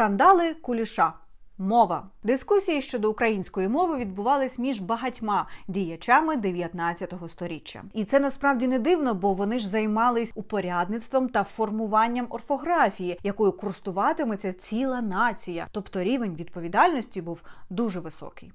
Скандали Куліша. Мова дискусії щодо української мови відбувались між багатьма діячами 19 століття. І це насправді не дивно, бо вони ж займались упорядництвом та формуванням орфографії, якою користуватиметься ціла нація. Тобто рівень відповідальності був дуже високий.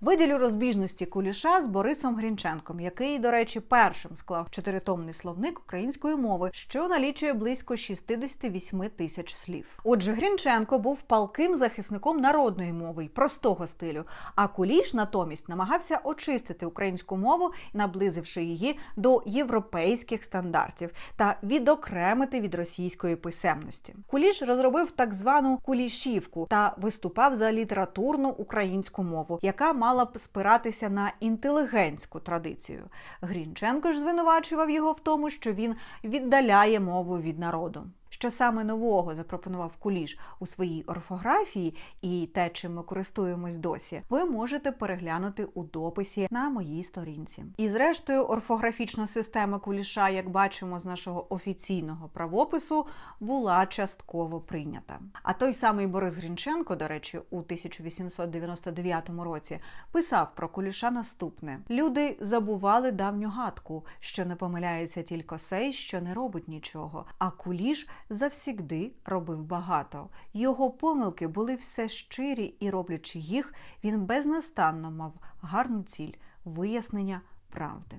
Виділю розбіжності куліша з Борисом Грінченком, який, до речі, першим склав чотиритомний словник української мови, що налічує близько 68 тисяч слів. Отже, Грінченко був палким захисником народної мови й простого стилю. А куліш натомість намагався очистити українську мову, наблизивши її до європейських стандартів та відокремити від російської писемності. Куліш розробив так звану кулішівку та виступав за літературну українську мову, яка мала б спиратися на інтелігентську традицію. Грінченко ж звинувачував його в тому, що він віддаляє мову від народу. Що саме нового запропонував Куліш у своїй орфографії і те, чим ми користуємось досі, ви можете переглянути у дописі на моїй сторінці. І зрештою, орфографічна система Куліша, як бачимо з нашого офіційного правопису, була частково прийнята. А той самий Борис Грінченко, до речі, у 1899 році писав про Куліша наступне: люди забували давню гадку, що не помиляється тільки сей, що не робить нічого. А Куліш завсігди робив багато. Його помилки були все щирі, і роблячи їх, він безнастанно мав гарну ціль вияснення правди.